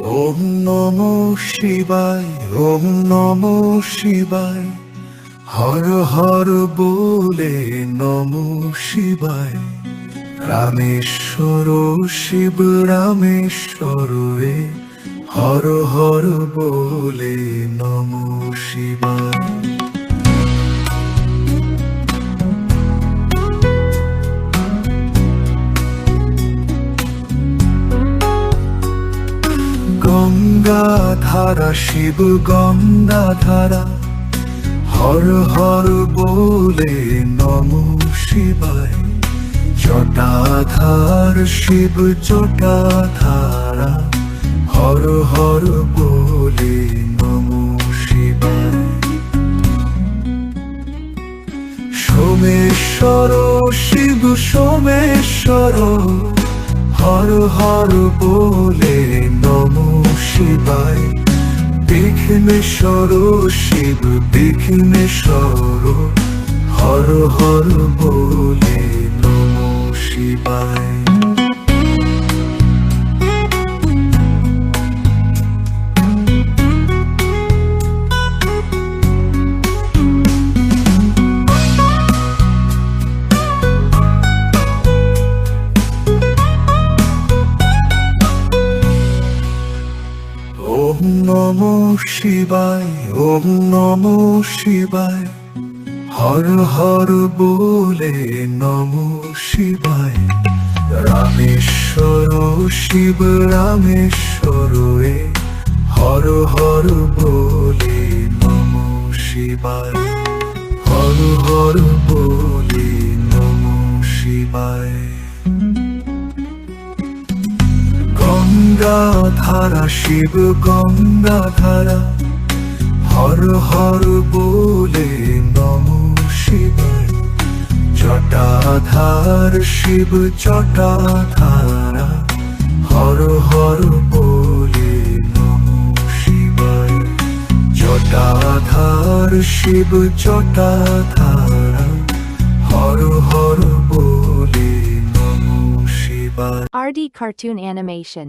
ওম নম শিবায়, ওম নম শিবায়। হর হর বলে নম শিবায়। রামেশ্বর শিব রামেশ্বর হর হর বলে নম শিবায়। গঙ্গা ধারা শিব গঙ্গা ধারা হর হর বলে নম শিবায়। জটাধার, শিব জটাধারা। হর হর বলে নম শিবায়। সোমেশ্বর, শিব সোমেশ্বর। হর হর বলে নম বিঘ্নেশ্বর শিব দেখিনে সর। হর হর বলে নম শিবায়। নম শিবায়, ওম নম শিবায়। হর হর বলে নম শিবায়। রামেশ্বর শিব রামেশ্বর হর হর বলে নম শিবায়। হর হর বলে নম শিবায়। গঙ্গা ধারা শিব গঙ্গা ধারা হর হর বলে নম শিবায় জটাধার, শিব জটাধারা। হর হর বলে নম শিবায় জটাধার, শিব জটাধারা। হর হর বলে নম শিবায় RD Cartoon Animation.